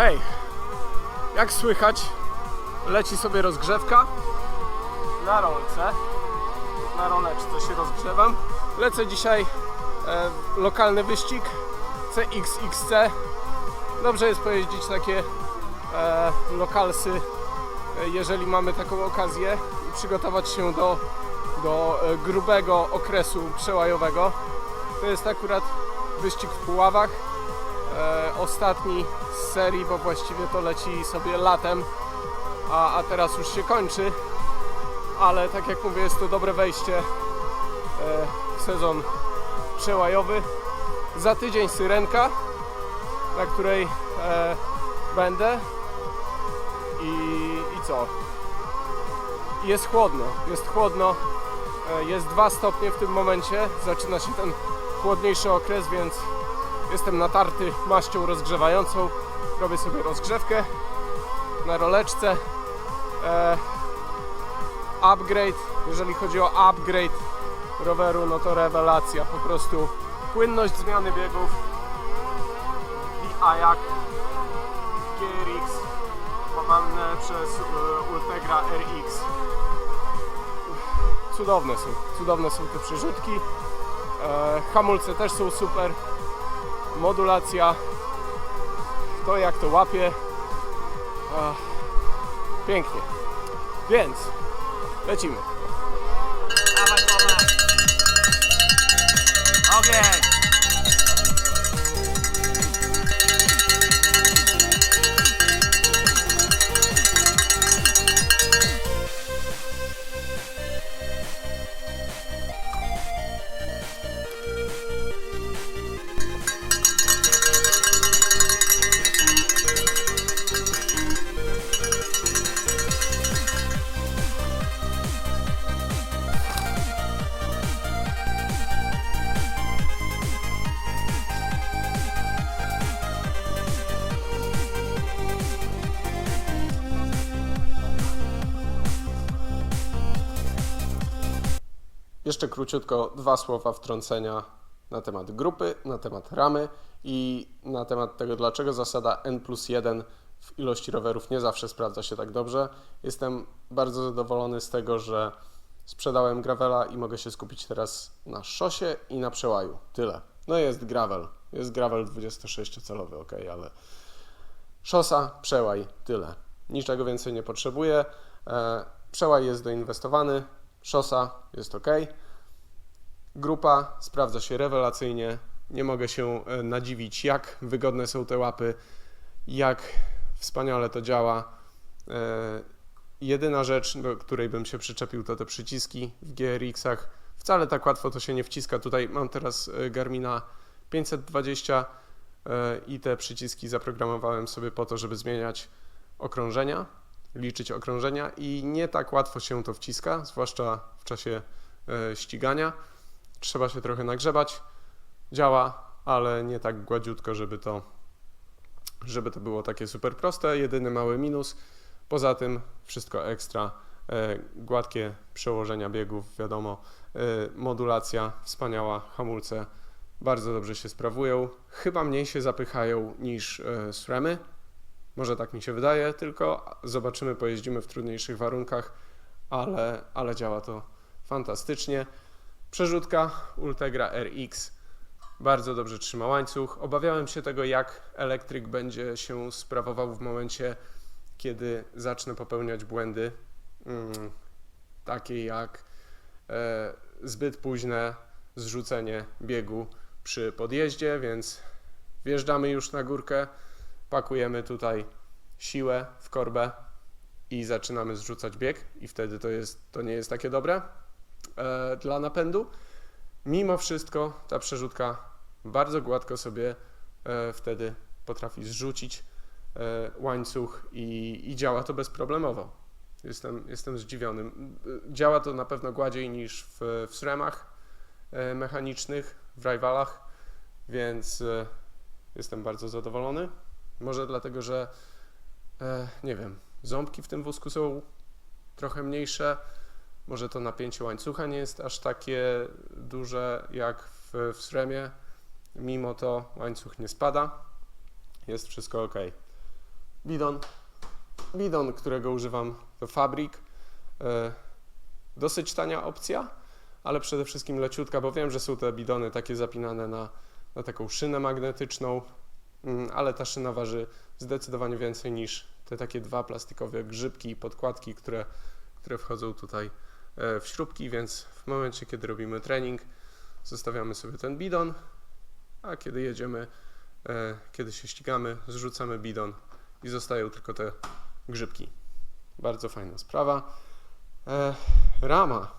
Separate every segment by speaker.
Speaker 1: Hej, jak słychać, leci sobie rozgrzewka na rolce. Na roleczce się rozgrzewam. Lecę dzisiaj e, lokalny wyścig CXXC. Dobrze jest pojeździć takie e, lokalsy, e, jeżeli mamy taką okazję i przygotować się do, do e, grubego okresu przełajowego. To jest akurat wyścig w Puławach e, ostatni z serii, bo właściwie to leci sobie latem, a, a teraz już się kończy. Ale tak jak mówię, jest to dobre wejście e, w sezon przełajowy. Za tydzień syrenka, na której e, będę. I, I co? Jest chłodno, jest chłodno. E, Jest 2 stopnie w tym momencie. Zaczyna się ten chłodniejszy okres, więc Jestem natarty maścią rozgrzewającą. Robię sobie rozgrzewkę na roleczce. E, upgrade, jeżeli chodzi o upgrade roweru, no to rewelacja. Po prostu płynność zmiany biegów. I jak GRX łamane przez e, Ultegra RX. Cudowne są, cudowne są te przerzutki. E, hamulce też są super modulacja, to jak to łapie. Pięknie. Więc lecimy.
Speaker 2: Dawaj. Ogień.
Speaker 1: Jeszcze króciutko dwa słowa wtrącenia na temat grupy, na temat ramy i na temat tego, dlaczego zasada N plus 1 w ilości rowerów nie zawsze sprawdza się tak dobrze. Jestem bardzo zadowolony z tego, że sprzedałem gravela i mogę się skupić teraz na szosie i na przełaju. Tyle. No jest gravel. Jest gravel 26-calowy, ok, ale szosa, przełaj, tyle. Niczego więcej nie potrzebuję. E, Przełaj jest doinwestowany, szosa jest ok. Grupa sprawdza się rewelacyjnie. Nie mogę się e, nadziwić, jak wygodne są te łapy, jak wspaniale to działa. E, Jedyna rzecz, do której bym się przyczepił, to te przyciski w GRX-ach. Wcale tak łatwo to się nie wciska. Tutaj mam teraz e, Garmina 520 e, i te przyciski zaprogramowałem sobie po to, żeby zmieniać okrążenia, liczyć okrążenia i nie tak łatwo się to wciska, zwłaszcza w czasie ścigania. Trzeba się trochę nagrzebać. Działa, ale nie tak gładziutko, żeby to, żeby to było takie super proste. Jedyny mały minus. Poza tym wszystko ekstra. E, Gładkie przełożenia biegów, wiadomo. E, Modulacja wspaniała, hamulce bardzo dobrze się sprawują. Chyba mniej się zapychają niż e, SRAMy. Może tak mi się wydaje, tylko zobaczymy, pojeździmy w trudniejszych warunkach, ale, ale działa to fantastycznie. Przerzutka Ultegra RX bardzo dobrze trzyma łańcuch. Obawiałem się tego, jak elektryk będzie się sprawował w momencie, kiedy zacznę popełniać błędy, mm, takie jak e, zbyt późne zrzucenie biegu przy podjeździe, więc wjeżdżamy już na górkę, pakujemy tutaj siłę w korbę i zaczynamy zrzucać bieg i wtedy to, jest, to nie jest takie dobre e, dla napędu. Mimo wszystko ta przerzutka bardzo gładko sobie e, wtedy potrafi zrzucić e, łańcuch i, i działa to bezproblemowo. Jestem, jestem zdziwiony. Działa to na pewno gładziej niż w, w SRAMach e, mechanicznych, w rivalach, więc e, jestem bardzo zadowolony. Może dlatego, że e, nie wiem, ząbki w tym wózku są trochę mniejsze. Może to napięcie łańcucha nie jest aż takie duże jak w, w SRAMie. Mimo to łańcuch nie spada. Jest wszystko ok. bidon. Bidon, którego używam to Fabrik. E, dosyć tania opcja, ale przede wszystkim leciutka, bo wiem, że są te bidony takie zapinane na, na taką szynę magnetyczną, mm, ale ta szyna waży zdecydowanie więcej niż te takie dwa plastikowe grzybki i podkładki, które, które wchodzą tutaj w śrubki, więc w momencie, kiedy robimy trening, zostawiamy sobie ten bidon, a kiedy jedziemy, e, kiedy się ścigamy, zrzucamy bidon i zostają tylko te grzybki. Bardzo fajna sprawa. E, rama.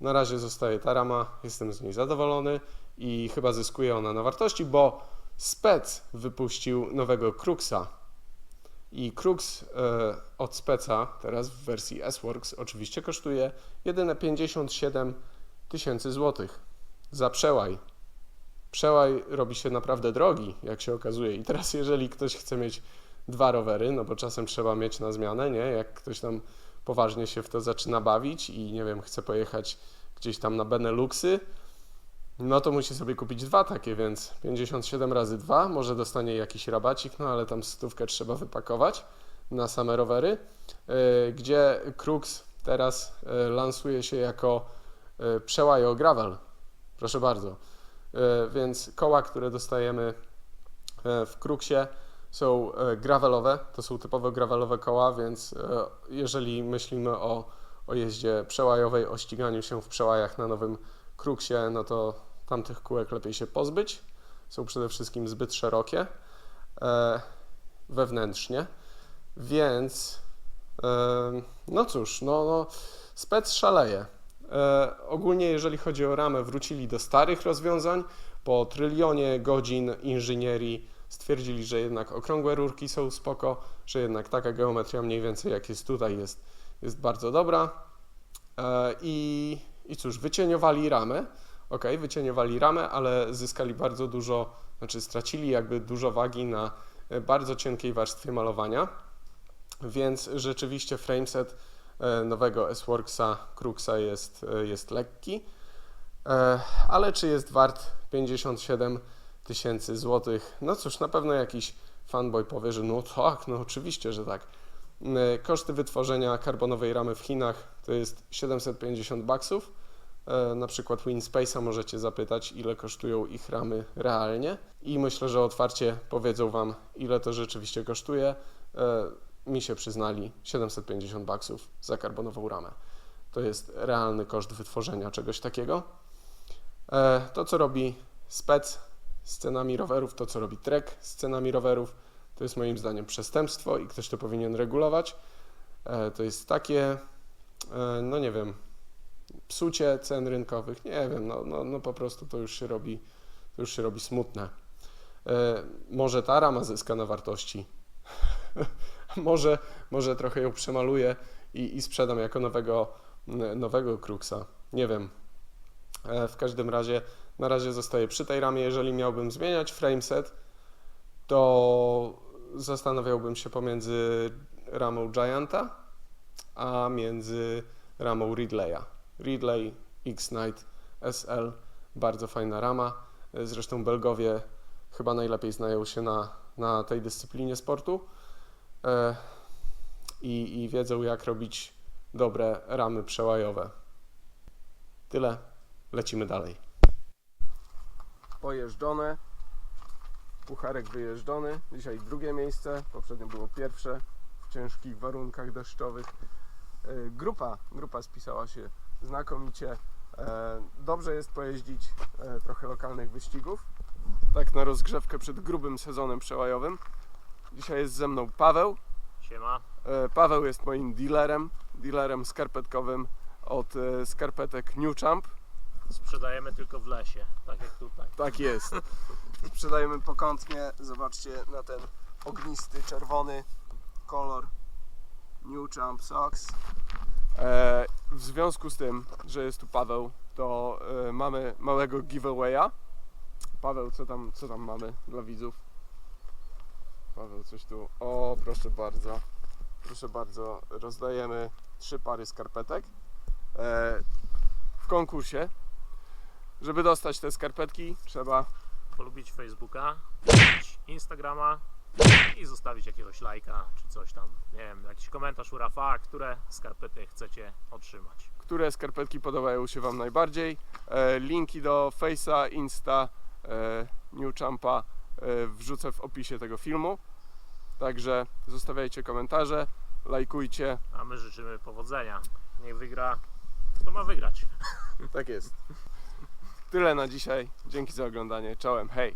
Speaker 1: Na razie zostaje ta rama, jestem z niej zadowolony i chyba zyskuje ona na wartości, bo Spec wypuścił nowego Cruxa. I Crux e, od Speca, teraz w wersji S-Works, oczywiście kosztuje jedyne 57 tysięcy złotych za przełaj. Przełaj robi się naprawdę drogi, jak się okazuje. I teraz, jeżeli ktoś chce mieć dwa rowery, no bo czasem trzeba mieć na zmianę, nie? Jak ktoś tam poważnie się w to zaczyna bawić i nie wiem, chce pojechać gdzieś tam na Beneluxy, no to musi sobie kupić dwa takie, więc 57 razy 2, może dostanie jakiś rabacik, no ale tam stówkę trzeba wypakować na same rowery, yy, gdzie Crux teraz yy, lansuje się jako yy, przełajo gravel. Proszę bardzo. Więc koła, które dostajemy w Cruxie są gravelowe, to są typowo gravelowe koła, więc jeżeli myślimy o, o jeździe przełajowej, o ściganiu się w przełajach na nowym Cruxie, no to tamtych kółek lepiej się pozbyć. Są przede wszystkim zbyt szerokie e, wewnętrznie, więc e, no cóż, no, no spec szaleje. E, ogólnie jeżeli chodzi o ramę, wrócili do starych rozwiązań. Po trylionie godzin inżynierii stwierdzili, że jednak okrągłe rurki są spoko, że jednak taka geometria mniej więcej jak jest tutaj jest, jest bardzo dobra. I, I cóż, wycieniowali ramę. Ok, wycieniowali ramę, ale zyskali bardzo dużo, znaczy stracili jakby dużo wagi na e, bardzo cienkiej warstwie malowania. Więc rzeczywiście frameset e, nowego S-Worksa Cruxa jest, e, jest lekki. Ale czy jest wart 57 tysięcy złotych? No cóż, na pewno jakiś fanboy powie, że no tak, no oczywiście, że tak. Koszty wytworzenia karbonowej ramy w Chinach to jest 750 baksów. E, Na przykład Winspace'a możecie zapytać, ile kosztują ich ramy realnie i myślę, że otwarcie powiedzą Wam, ile to rzeczywiście kosztuje. E, Mi się przyznali 750 baksów za karbonową ramę. To jest realny koszt wytworzenia czegoś takiego. E, To, co robi Spec z cenami rowerów, to, co robi Trek z cenami rowerów, to jest moim zdaniem przestępstwo i ktoś to powinien regulować. To jest takie, no nie wiem, psucie cen rynkowych, nie wiem, no, no, no po prostu to już się robi, to już się robi smutne. E, może ta rama zyska na wartości, może, może trochę ją przemaluję i, i sprzedam jako nowego, nowego Cruxa, nie wiem. E, w każdym razie na razie zostaję przy tej ramie, jeżeli miałbym zmieniać frameset, to zastanawiałbym się pomiędzy ramą Gianta, a między ramą Ridleya. Ridley X-Night SL, bardzo fajna rama. Zresztą Belgowie chyba najlepiej znają się na, na tej dyscyplinie sportu e, i, i wiedzą, jak robić dobre ramy przełajowe. Tyle, lecimy dalej. Pojeżdżone, pucharek wyjeżdżony. Dzisiaj drugie miejsce, poprzednio było pierwsze w ciężkich warunkach deszczowych. E, Grupa, grupa spisała się znakomicie. E, Dobrze jest pojeździć e, trochę lokalnych wyścigów. Tak na rozgrzewkę przed grubym sezonem przełajowym. Dzisiaj jest ze mną Paweł.
Speaker 2: Siema.
Speaker 1: Paweł jest moim dealerem, dealerem skarpetkowym od skarpetek New Champ.
Speaker 2: Sprzedajemy tylko w lesie, tak jak tutaj.
Speaker 1: Tak jest. Sprzedajemy pokątnie. Zobaczcie na ten ognisty, czerwony kolor New Champ Socks. E, w związku z tym, że jest tu Paweł, to e, mamy małego giveawaya. Paweł, co tam, co tam mamy dla widzów? Paweł, coś tu. O, proszę bardzo. Proszę bardzo, rozdajemy trzy pary skarpetek e, w konkursie. Żeby dostać te skarpetki, trzeba
Speaker 2: Polubić Facebooka, Instagrama, i zostawić jakiegoś lajka czy coś tam. Nie wiem, jakiś komentarz u Rafa, które skarpety chcecie otrzymać.
Speaker 1: które skarpetki podobają się Wam najbardziej. E, linki do Face'a, Insta, e, New Champa e, wrzucę w opisie tego filmu. Także zostawiajcie komentarze, lajkujcie.
Speaker 2: A my życzymy powodzenia. Niech wygra, kto ma wygrać.
Speaker 1: Tak jest. Tyle na dzisiaj. Dzięki za oglądanie. Czołem. Hej.